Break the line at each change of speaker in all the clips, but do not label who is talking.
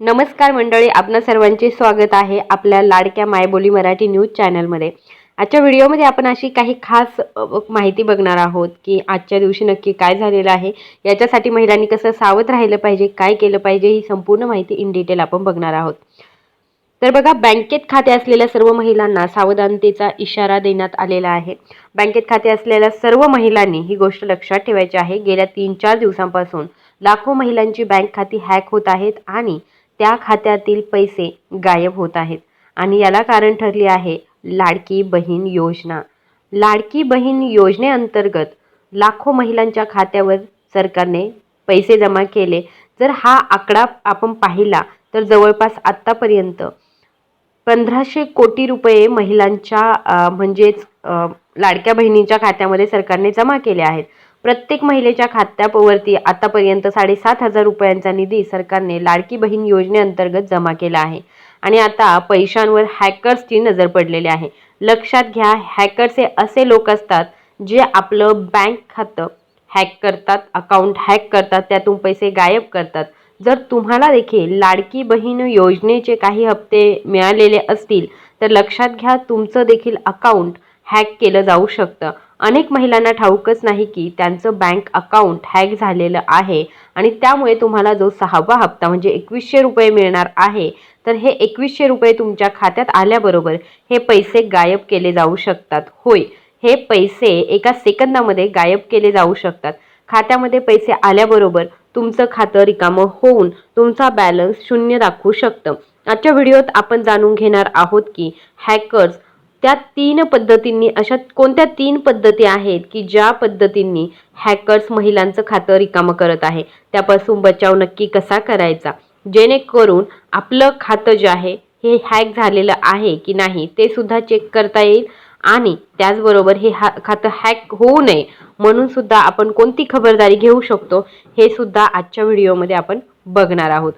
नमस्कार मंडळी आपणा सर्वांचे स्वागत आहे आपल्या लाडक्या मायबोली मराठी न्यूज चॅनलमध्ये. आजच्या व्हिडिओमध्ये आपण अशी काही खास माहिती बघणार आहोत की आजच्या दिवशी नक्की काय झालेलं आहे याच्यासाठी महिलांनी कसं सावध राहिलं पाहिजे काय केलं पाहिजे ही संपूर्ण माहिती इन डिटेल आपण बघणार आहोत. तर बघा बँकेत खाते असलेल्या सर्व महिलांना सावधानतेचा इशारा देण्यात आलेला आहे. बँकेत खाते असलेल्या सर्व महिलांनी ही गोष्ट लक्षात ठेवायची आहे. गेल्या तीन चार दिवसांपासून लाखो महिलांची बँक खाती हॅक होत आहेत आणि त्या खात्यातील पैसे गायब होत आहेत. आणि याला कारण ठरली आहे लाडकी बहीण योजना. लाडकी बहीण योजनेअंतर्गत लाखो महिलांच्या खात्यावर सरकारने पैसे जमा केले. जर हा आकडा आपण पाहिला तर जवळपास आत्तापर्यंत पंधराशे कोटी रुपये महिलांच्या म्हणजेच लाडक्या बहिणींच्या खात्यामध्ये सरकारने जमा केले आहेत. प्रत्येक महिलेच्या खात्यावरती आतापर्यंत साडेसात हजार रुपयांचा निधी सरकारने लाडकी बहीण योजनेअंतर्गत जमा केला आहे. आणि आता पैशांवर हॅकर्सची नजर पडलेली आहे. लक्षात घ्या हॅकर्स हे असे लोक असतात जे आपलं बँक खातं हॅक करतात अकाउंट हॅक करतात त्यातून पैसे गायब करतात. जर तुम्हाला देखील लाडकी बहीण योजनेचे काही हप्ते मिळालेले असतील तर लक्षात घ्या तुमचं देखील अकाउंट हॅक केलं जाऊ शकतं. अनेक महिलांना ठाऊकच नाही की त्यांचं बँक अकाउंट हॅक झालेलं आहे आणि त्यामुळे तुम्हाला जो सहावा हप्ता म्हणजे एकवीसशे रुपये मिळणार आहे तर हे एकवीसशे रुपये तुमच्या खात्यात आल्याबरोबर हे पैसे गायब केले जाऊ शकतात. होय हे पैसे एका सेकंदामध्ये गायब केले जाऊ शकतात. खात्यामध्ये पैसे आल्याबरोबर तुमचं खातं रिकामं होऊन तुमचा बॅलन्स शून्य दाखवू शकतं. आजच्या व्हिडिओत आपण जाणून घेणार आहोत की हॅकर्स त्या तीन पद्धतींनी अशा कोणत्या तीन पद्धती आहेत की ज्या पद्धतींनी हॅकर्स महिलांचं खातं रिकामं करत आहे? त्यापासून बचाव नक्की कसा करायचा? जेणेकरून आपलं खातं जे आहे हे हॅक झालेलं आहे की नाही ते सुद्धा चेक करता येईल आणि त्याचबरोबर हे हा खातं हॅक होऊ नये म्हणून सुद्धा आपण कोणती खबरदारी घेऊ शकतो हे सुद्धा आजच्या व्हिडिओमध्ये आपण बघणार आहोत.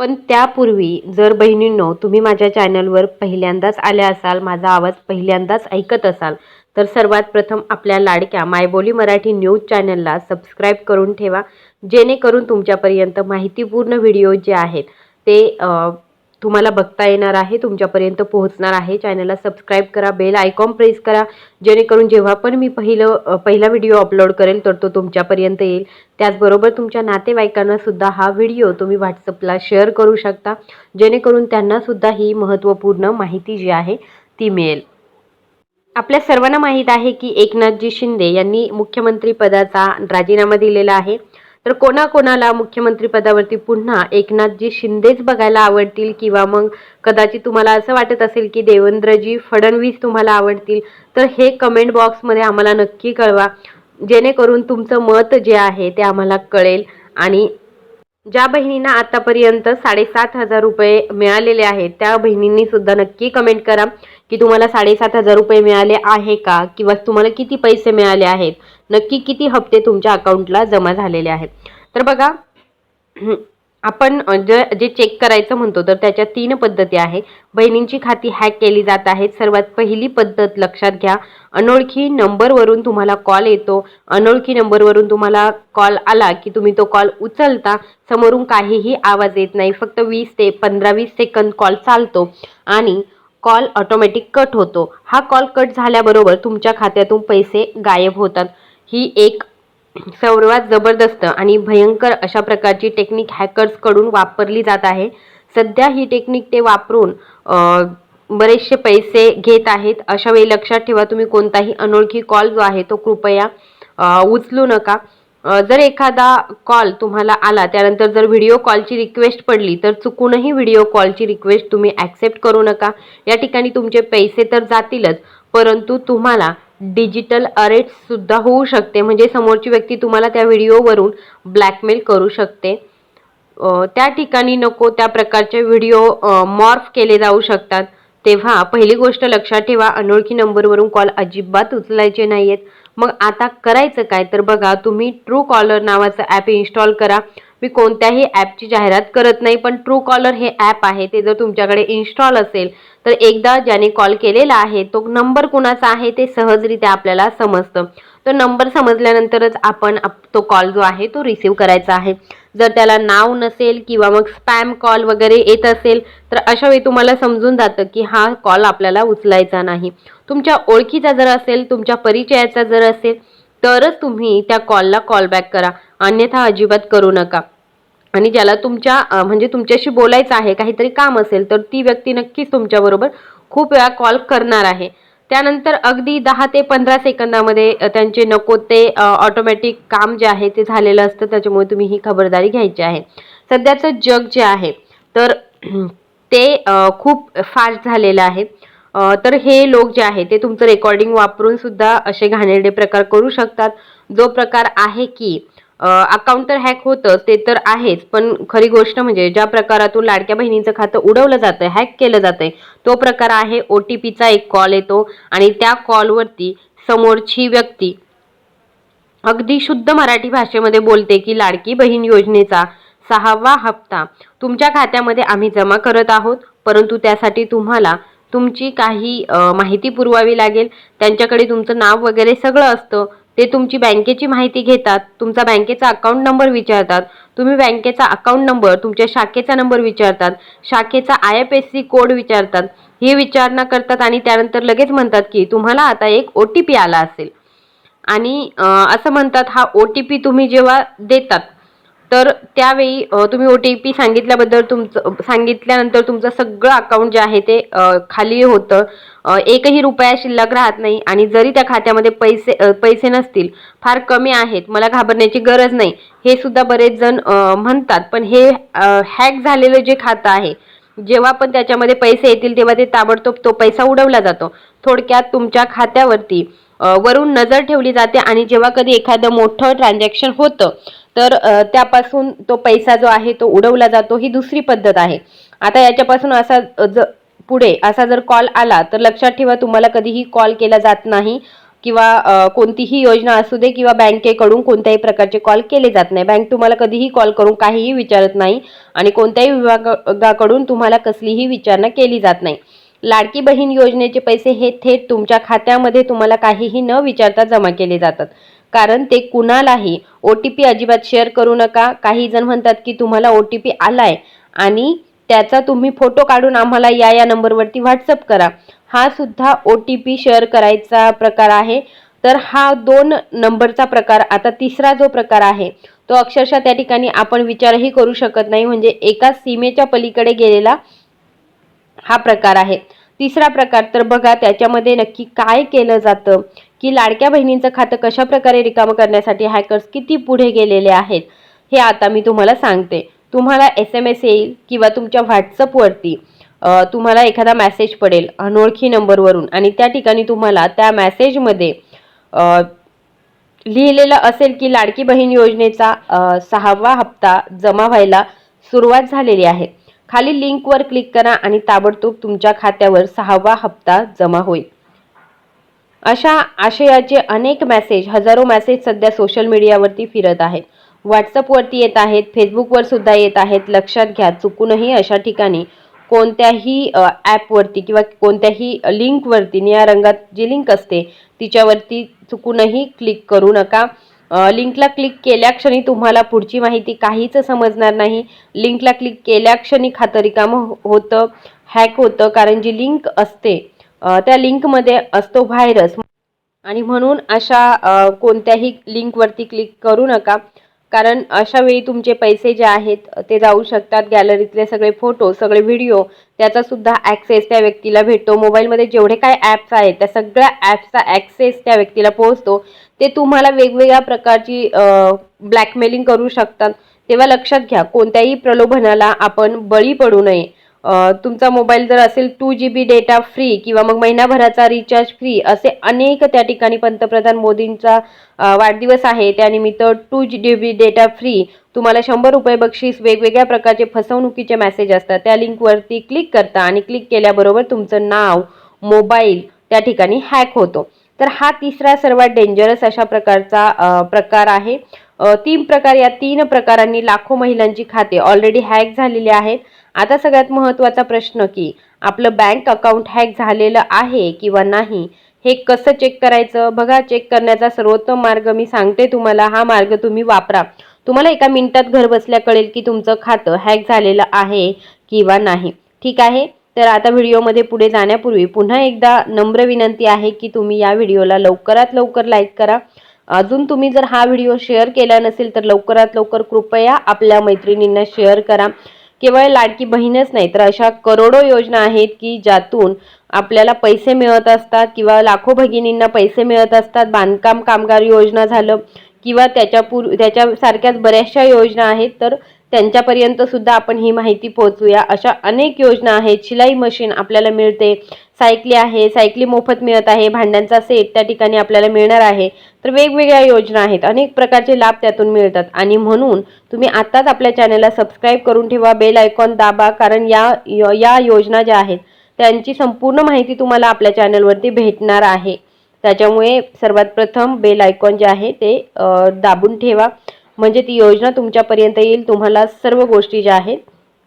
पण त्यापूर्वी जर बहिणींनो तुम्ही माझ्या चॅनलवर पहिल्यांदाच आल्या असाल माझा आवाज पहिल्यांदाच ऐकत असाल तर सर्वात प्रथम आपल्या लाडक्या मायबोली मराठी न्यूज चॅनलला सबस्क्राईब करून ठेवा जेणेकरून तुमच्यापर्यंत माहितीपूर्ण व्हिडिओ जे आहेत ते तुम्हाला बघता येणार आहे तुमच्यापर्यंत पोहोचणार आहे. चॅनलला सबस्क्राईब करा बेल आयकॉन प्रेस करा. जेणेकरून जेव्हा पण मी पहिलं पहिला व्हिडिओ अपलोड करेल तर तो तुमच्यापर्यंत येईल. त्याचबरोबर तुमच्या नातेवाईकांना सुद्धा हा व्हिडिओ तुम्ही व्हॉट्सअपला शेअर करू शकता. जेणेकरून त्यांनासुद्धा ही महत्त्वपूर्ण माहिती जी आहे ती मिळेल. आपल्या सर्वांना माहीत आहे की एकनाथजी शिंदे यांनी मुख्यमंत्री पदाचा राजीनामा दिलेला आहे. तर कोणाकोणाला मुख्यमंत्री पदावरती पुन्हा एकनाथजी शिंदेच बघायला आवडतील? किंवा मग कदाचित तुम्हाला असं वाटत असेल की देवेंद्रजी फडणवीस तुम्हाला आवडतील? तर हे कमेंट बॉक्समध्ये आम्हाला नक्की कळवा. जेणेकरून तुमचं मत जे आहे ते आम्हाला कळेल. आणि ज्या बहिणींना आतापर्यंत साडेसात हजार रुपये मिळालेले आहेत त्या बहिणींनी सुद्धा नक्की कमेंट करा की तुम्हाला साडेसात हजार रुपये मिळाले आहे का? किंवा तुम्हाला किती पैसे मिळाले आहेत? नक्की किती हप्ते तुमच्या अकाउंटला जमा झालेले आहेत? तर बघा आपण जे जे चेक करायचं म्हणतो तर त्याच्या तीन पद्धती आहे. बहिणींची खाती हॅक केली जात आहेत. सर्वात पहिली पद्धत लक्षात घ्या. अनोळखी नंबरवरून तुम्हाला कॉल येतो. अनोळखी नंबरवरून तुम्हाला कॉल आला की तुम्ही तो कॉल उचलता. समोरून काहीही आवाज येत नाही. फक्त वीस ते पंधरा वीस सेकंद कॉल चालतो आणि कॉल ऑटोमॅटिक कट होतो. हा कॉल कट झाल्याबरोबर तुमच्या खात्यातून पैसे गायब होतात. ही एक सर्वात जबरदस्त आणि भयंकर अशा प्रकारची टेक्निक हॅकर्सकडून वापरली जात आहे. सध्या ही टेक्निक ते वापरून बरेचसे पैसे घेत आहेत. अशा वेळी लक्षात ठेवा तुम्ही कोणताही अनोळखी कॉल जो आहे तो कृपया उचलू नका. जर एखादा कॉल तुम्हाला आला त्यानंतर जर व्हिडिओ कॉलची रिक्वेस्ट पडली तर चुकूनही व्हिडिओ कॉलची रिक्वेस्ट तुम्ही ॲक्सेप्ट करू नका. या ठिकाणी तुमचे पैसे तर जातीलच परंतु तुम्हाला डिजिटल अरेट्स सुद्धा होऊ शकते. म्हणजे समोरची व्यक्ती तुम्हाला त्या व्हिडिओवरून ब्लॅकमेल करू शकते. त्या ठिकाणी नको त्या प्रकारचे व्हिडिओ मॉर्फ केले जाऊ शकतात. तेव्हा पहिली गोष्ट लक्षात ठेवा अनोळखी नंबरवरून कॉल अजिबात उचलायचे नाहीयेत. मग आता करायचं काय? तर बघा तुम्ही ट्रू कॉलर नावाचं ॲप इन्स्टॉल करा. मी कोणत्याही ॲपची जाहिरात करत नाही पण ट्रू कॉलर हे ॲप आहे. ते जर तुमच्याकडे इन्स्टॉल असेल तर एकदा ज्याने कॉल केलेला आहे तो नंबर कुणाचा आहे ते सहजरित्या आपल्याला समजतं. तो नंबर समजल्यानंतरच आपण आप- तो कॉल जो आहे तो रिसीव करायचा आहे. जर त्याला नाव नसेल किंवा मग स्पॅम कॉल वगैरे येत असेल तर अशा वेळी तुम्हाला समजून जातं की हा कॉल आपल्याला उचलायचा नाही. तुमच्या ओळखीचा जर असेल तुमच्या परिचयाचा जर असेल तरच तुम्ही त्या कॉलला कॉल बॅक करा. अन्यथा अजिबात करू नका. आणि ज्याला तुमच्या म्हणजे तुमच्याशी बोलायचं आहे काहीतरी काम असेल तर ती व्यक्ती नक्कीच तुमच्याबरोबर खूप वेळा कॉल करणार आहे. त्यानंतर अगदी दहा ते पंधरा सेकंदामध्ये त्यांचे नको ते ऑटोमॅटिक काम जे आहे ते झालेलं असतं त्याच्यामुळे तुम्ही ही खबरदारी घ्यायची आहे. सध्याचं जग जे आहे तर ते खूप फास्ट झालेलं आहे. तर हे लोक जे आहे ते तुमचं रेकॉर्डिंग वापरून सुद्धा असे घाणेरडे प्रकार करू शकतात. जो प्रकार आहे की अकाउंट तर हॅक होतं ते तर आहेच. पण खरी गोष्ट म्हणजे ज्या प्रकारातून लाडक्या बहिणीचं खातं उडवलं जातं हॅक केलं जातंय तो प्रकार आहे ओ टी पीचा एक कॉल येतो आणि त्या कॉलवरती समोरची व्यक्ती अगदी शुद्ध मराठी भाषेमध्ये बोलते की लाडकी बहीण योजनेचा सहावा हप्ता तुमच्या खात्यामध्ये आम्ही जमा करत आहोत परंतु त्यासाठी तुम्हाला तुमची काही माहिती पुरवावी लागेल. त्यांच्याकडे तुमचं नाव वगैरे सगळं असतं. ते तुमची बँकेची माहिती घेतात तुमचा बँकेचा अकाउंट नंबर विचारतात तुम्ही बँकेचा अकाउंट नंबर तुमच्या शाखेचा नंबर विचारतात शाखेचा I F S C code विचारतात ही विचारणा करतात आणि त्यानंतर लगेच म्हणतात की तुम्हाला आता एक ओ टी पी आला असेल. आणि असं म्हणतात हा ओ टी पी तुम्ही जेव्हा देतात तर त्यावेळी तुम्ही ओ टी पी सांगितल्याबद्दल तुमचं सांगितल्यानंतर तुमचं सगळं अकाउंट जे आहे ते खाली होतं. एकही रुपया शिल्लक राहत नाही आणि जरी त्या खात्यामध्ये पैसे पैसे नसतील फार कमी आहेत मला घाबरण्याची गरज नाही. हे सुद्धा बरेच जण म्हणतात पण हे हॅक झालेलं जे खातं आहे जेव्हा पण त्याच्यामध्ये पैसे येतील तेव्हा ते ताबडतोब तो पैसा उडवला जातो. थोडक्यात तुमच्या खात्यावरती वरून नजर ठेवली जाते आणि जेव्हा कधी एखादं मोठं ट्रान्झॅक्शन होतं तर त्यापासून तो पैसा जो आहे तो उडवला जातो ही दुसरी पद्धत आहे. आता याच्यापासून असा ज पुढे असा जर कॉल आला तर लक्षात ठेवा तुम्हाला कधीही कॉल केला जात नाही किंवा कोणतीही योजना असू दे किंवा बँकेकडून कोणत्याही प्रकारचे कॉल केले जात नाही. बँक तुम्हाला कधीही कॉल करून काहीही विचारत नाही आणि कोणत्याही विभागाकडून तुम्हाला कसलीही विचारणा केली जात नाही. लाडकी बहीण योजनेचे पैसे हे थेट तुमच्या खात्यामध्ये तुम्हाला काहीही न विचारता जमा केले जातात. कारण ते कुणालाही ओ टी पी अजिबात शेअर करू नका. काही जण म्हणतात की तुम्हाला ओ टी पी आलाय आणि त्याचा तुम्ही फोटो काढून आम्हाला या या नंबरवरती व्हॉट्सअप करा. हा सुद्धा ओ टी पी शेअर करायचा प्रकार आहे. तर हा दोन नंबरचा प्रकार आता तिसरा जो प्रकार आहे तो अक्षरशः त्या ठिकाणी आपण विचारही करू शकत नाही. म्हणजे एका सीमेच्या पलीकडे गेलेला हा प्रकार आहे. तिसरा प्रकार तर बघा त्याच्यामध्ये नक्की काय केलं जातं? की लाडक्या बहिणींचं खातं कशा प्रकारे रिकामं करण्यासाठी हॅकर्स किती पुढे गेलेले आहेत हे आता मी तुम्हाला सांगते. तुम्हाला एस एम एस येईल किंवा तुमच्या व्हॉट्सअपवरती तुम्हाला एखादा मॅसेज पडेल अनोळखी नंबरवरून आणि त्या ठिकाणी तुम्हाला त्या मॅसेजमध्ये लिहिलेलं असेल की लाडकी बहीण योजनेचा सहावा हप्ता जमा व्हायला सुरुवात झालेली आहे. खाली लिंकवर क्लिक करा आणि ताबडतोब तुमच्या खात्यावर सहावा हप्ता जमा होईल. अशा आशयाचे अनेक मेसेज हजारो मेसेज सध्या सोशल मीडियावरती फिरत आहेत. व्हॉट्सअपवरती येत आहेत फेसबुकवर सुद्धा येत आहेत. लक्षात घ्या चुकूनही अशा ठिकाणी कोणत्याही ॲपवरती किंवा कोणत्याही लिंकवरती निळ्या रंगात जी लिंक असते तिच्यावरती चुकूनही क्लिक करू नका. लिंकला क्लिक केल्या क्षणी तुम्हाला पुढची माहिती काहीच समजणार नाही. लिंकला क्लिक केल्या क्षणी खातं हो- होतं हॅक होतं कारण जी लिंक असते त्या लिंकमध्ये असतो व्हायरस आणि म्हणून अशा कोणत्याही लिंकवरती क्लिक करू नका. कारण अशा वेळी तुमचे पैसे जे आहेत ते जाऊ शकतात गॅलरीतले सगळे फोटो सगळे व्हिडिओ. त्याचासुद्धा ॲक्सेस त्या व्यक्तीला भेटतो. मोबाईलमध्ये जेवढे काय ॲप्स आहेत त्या सगळ्या ॲप्सचा ॲक्सेस त्या व्यक्तीला पोहोचतो. ते तुम्हाला वेगवेगळ्या प्रकारची ब्लॅकमेलिंग करू शकतात. तेव्हा लक्षात घ्या कोणत्याही प्रलोभनाला आपण बळी पडू नये. तुमचा मोबाईल जर असेल two G B data free किंवा मग महिनाभराचा रिचार्ज फ्री असे अनेक त्या ठिकाणी पंतप्रधान मोदींचा वाढदिवस आहे. त्यानिमित्त two G B data free तुम्हाला शंभर रुपये बक्षीस वेगवेगळ्या प्रकारचे फसवणुकीचे मेसेज असतात. त्या लिंकवरती क्लिक करता आणि क्लिक केल्याबरोबर तुमचं नाव मोबाईल त्या ठिकाणी हॅक होतो. तर हा तिसरा सर्वात डेंजरस अशा प्रकारचा प्रकार आहे. तीन प्रकार या तीन प्रकारांनी लाखो महिलांची खाते ऑलरेडी हॅक झालेली आहेत. आता सगळ्यात महत्त्वाचा प्रश्न की आपलं बँक अकाउंट हॅक झालेलं आहे किंवा नाही हे कसं चेक करायचं? बघा चेक करण्याचा सर्वोत्तम मार्ग मी सांगते तुम्हाला. हा मार्ग तुम्ही वापरा. तुम्हाला एका मिनिटात घर बसल्या कळेल की तुमचं खातं हॅक झालेलं आहे किंवा नाही. ठीक आहे? तर आता व्हिडिओमध्ये पुढे जाण्यापूर्वी पुन्हा एकदा नम्र विनंती आहे की तुम्ही या व्हिडिओला लवकरात लवकर लाईक करा. अजून तुम्ही जर हा व्हिडिओ शेअर केला नसेल तर लवकरात लवकर कृपया आपल्या मैत्रिणींना शेअर करा. केवळ लाडकी बहीणच नाही तर अशा करोडो योजना आहेत की ज्यातून आपल्याला पैसे मिळत असतात किंवा लाखो भगिनींना पैसे मिळत असतात बांधकाम कामगार योजना झालं किंवा त्याच्यापूर त्याच्यासारख्याच बऱ्याचशा योजना आहेत तर त्यांच्यापर्यंत सुद्धा आपण ही माहिती पोहोचूया अशा अनेक योजना आहेत. शिलाई मशीन आपल्याला मिळते. सायकली आहे. सायकली मोफत मिळत आहे. भांड्यांचा सेट त्या ठिकाणी आपल्याला मिळणार आहे. तर वेगवेगळ्या योजना आहेत. अनेक प्रकारचे लाभ त्यातून मिळतात. आणि म्हणून तुम्ही आत्ताच आपल्या चॅनलला सबस्क्राईब करून ठेवा. बेल आयकॉन दाबा. कारण या या योजना ज्या आहेत त्यांची संपूर्ण माहिती तुम्हाला आपल्या चॅनलवरती भेटणार आहे. त्याच्यामुळे सर्वात प्रथम बेल आयकॉन जे आहे ते दाबून ठेवा. म्हणजे ती योजना तुमच्यापर्यंत येईल तुम्हाला सर्व गोष्टी ज्या आहेत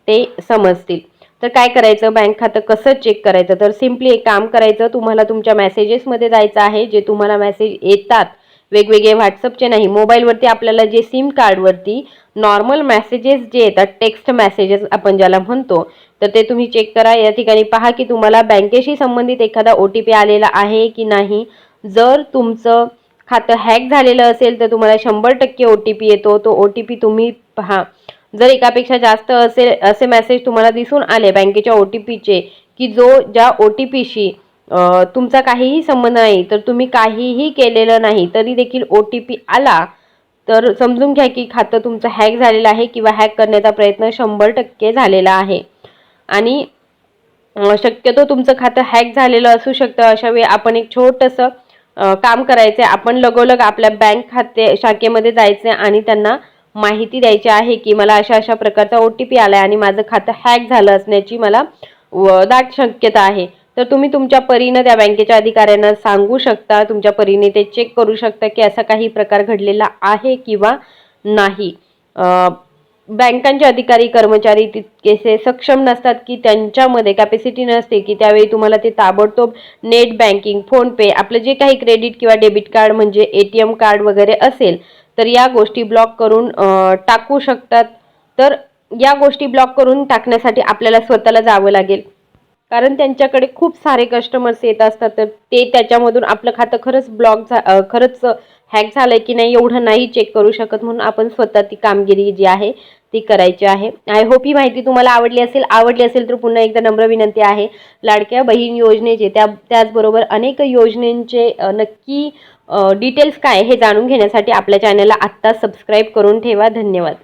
ते समजतील. तर काय करायचं? बँक खातं कसं चेक करायचं? तर सिम्पली एक काम करायचं तुम्हाला तुमच्या मेसेजेसमध्ये जायचं आहे जे तुम्हाला मेसेज येतात वेगवेगळे व्हॉट्सअपचे नाही मोबाईलवरती आपल्याला जे सिम कार्डवरती नॉर्मल मेसेजेस जे येतात टेक्स्ट मेसेजेस आपण ज्याला म्हणतो तर ते तुम्ही चेक करा. या ठिकाणी पहा की तुम्हाला बँकेशी संबंधित एखादा ओ टी पी आलेला आहे की नाही? जर तुमचं खातं हॅक झालेलं असेल तर तुम्हाला शंभर टक्के ओ टी पी येतो. तो ओ टी पी तुम्ही पहा. जर एकापेक्षा जास्त असेल असे मेसेज तुम्हाला दिसून आले बँकेच्या ओ टी पीचे की जो ज्या ओ टी पीशी तुमचा काहीही संबंध नाही तर तुम्ही काहीही केलेलं नाही तरी देखील ओ टी पी आला तर समजून घ्या की खातं तुमचं हॅक झालेलं आहे किंवा हॅक करण्याचा प्रयत्न शंभर टक्के झालेला आहे. आणि शक्यतो तुमचं खातं हॅक झालेलं असू शकतं. अशा वेळी आपण एक छोटंसं काम करायचं. आहे आपण लगोलग आपल्या बँक खाते शाखेमध्ये जायचं आणि त्यांना माहिती द्यायची आहे की मला अशा अशा प्रकारचा ओ टी पी आला आहे आणि माझं खातं हॅक झालं असण्याची मला दाट शक्यता आहे. तर तुम्ही तुमच्या परीनं त्या बँकेच्या अधिकाऱ्यांना सांगू शकता तुमच्या परीने ते चेक करू शकता की असा काही प्रकार घडलेला आहे किंवा नाही. बँकांचे अधिकारी कर्मचारी तितकेसे सक्षम नसतात की त्यांच्यामध्ये कॅपॅसिटी नसते की त्यावेळी तुम्हाला ते ताबडतोब नेट बँकिंग फोनपे आपलं जे काही क्रेडिट किंवा डेबिट कार्ड म्हणजे ए टी एम कार्ड वगैरे असेल तर या गोष्टी ब्लॉक करून टाकू शकतात. तर या गोष्टी ब्लॉक करून टाकण्यासाठी आपल्याला स्वतःला जावं लागेल. कारण त्यांच्याकडे खूप सारे कस्टमर्स येत असतात तर ते त्याच्यामधून आपलं खातं खरंच ब्लॉक झा खरंच हॅक झालं की नाही एवढं नाही चेक करू शकत म्हणून आपण स्वतः ती कामगिरी जी आहे ती करायची आहे. आय होप ही माहिती तुम्हाला आवडली असेल. आवडली असेल तर पुन्हा एकदा नम्र विनंती आहे. लाडक्या बहीण योजनेचे त्या त्याचबरोबर अनेक योजनेंचे नक्की डिटेल्स काय हे जाणून घेण्यासाठी आपल्या चॅनलला आत्ता सबस्क्राईब करून ठेवा. धन्यवाद.